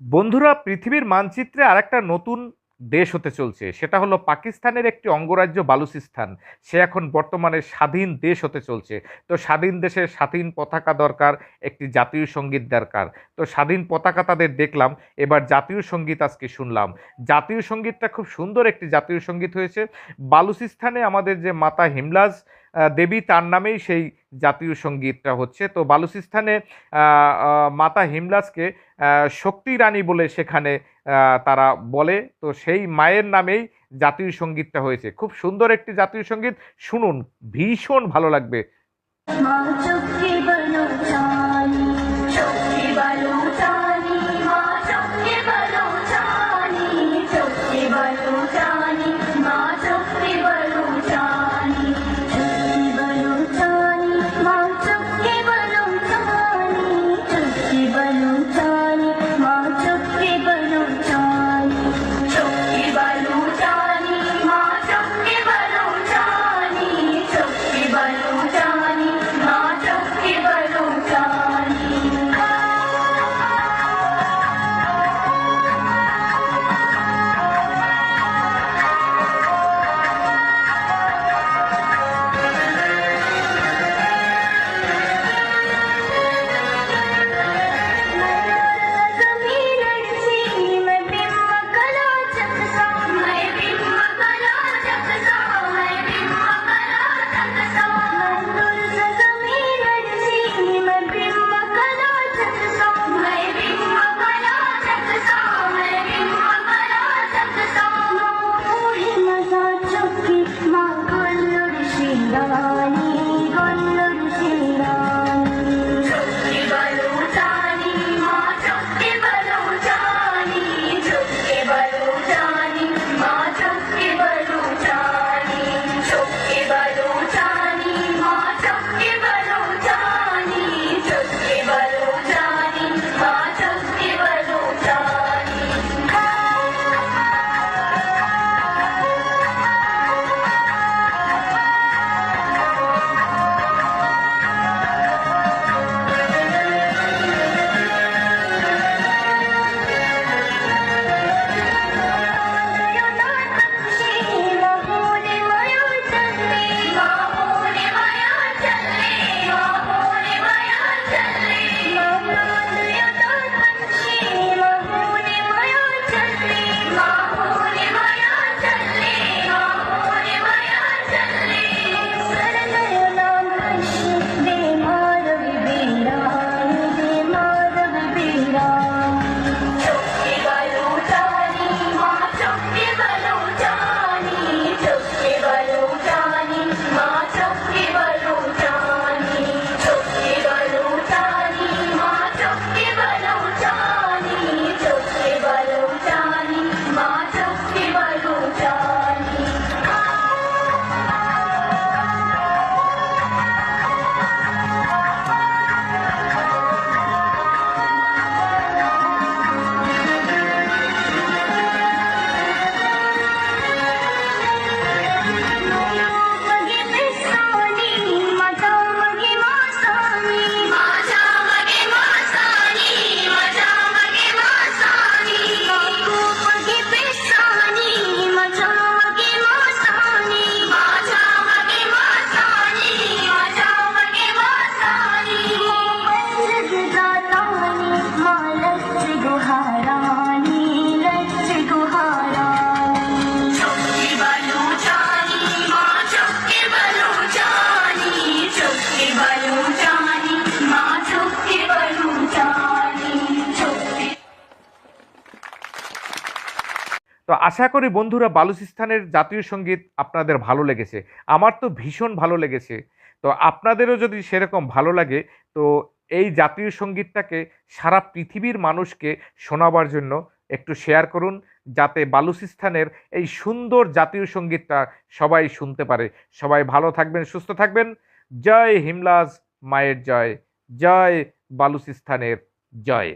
বন্ধুরা, পৃথিবীর মানচিত্রে আরেকটা নতুন দেশ হতে চলছে। সেটা হলো পাকিস্তানের একটি অঙ্গরাজ্য বালুচিস্তান। সে এখন বর্তমানে স্বাধীন দেশ হতে চলছে। তো স্বাধীন দেশের স্বাধীন পতাকা দরকার, একটি জাতীয় সংগীত দরকার। তো স্বাধীন পতাকা তাদের দেখলাম, এবার জাতীয় সংগীত আজকে শুনলাম। জাতীয় সঙ্গীতটা খুব সুন্দর একটি জাতীয় সংগীত হয়েছে। বালুচিস্তানে আমাদের যে মাতা হিমলাজ দেবী তার নামেই সেই জাতীয় সঙ্গীতটা হচ্ছে। তো বালুচিস্তানে মাতা হিমলাসকে শক্তি রানী বলে সেখানে তারা বলে। তো সেই মায়ের নামেই জাতীয় সঙ্গীতটা হয়েছে। খুব সুন্দর একটি জাতীয় সংগীত। শুনুন, ভীষণ ভালো লাগবে। তো আশা করি বন্ধুরা বালুচিস্তানের জাতীয় সংগীত আপনাদের ভালো লেগেছে। আমার তো ভীষণ ভালো লেগেছে। তো আপনাদেরও যদি সেরকম ভালো লাগে, তো এই জাতীয় সঙ্গীতটাকে সারা পৃথিবীর মানুষকে শোনাবার জন্য একটু শেয়ার করুন, যাতে বালুচিস্তানের এই সুন্দর জাতীয় সঙ্গীতটা সবাই শুনতে পারে। সবাই ভালো থাকবেন, সুস্থ থাকবেন। জয় হিমলাজ মায়ের জয়। জয় বালুচিস্তানের জয়।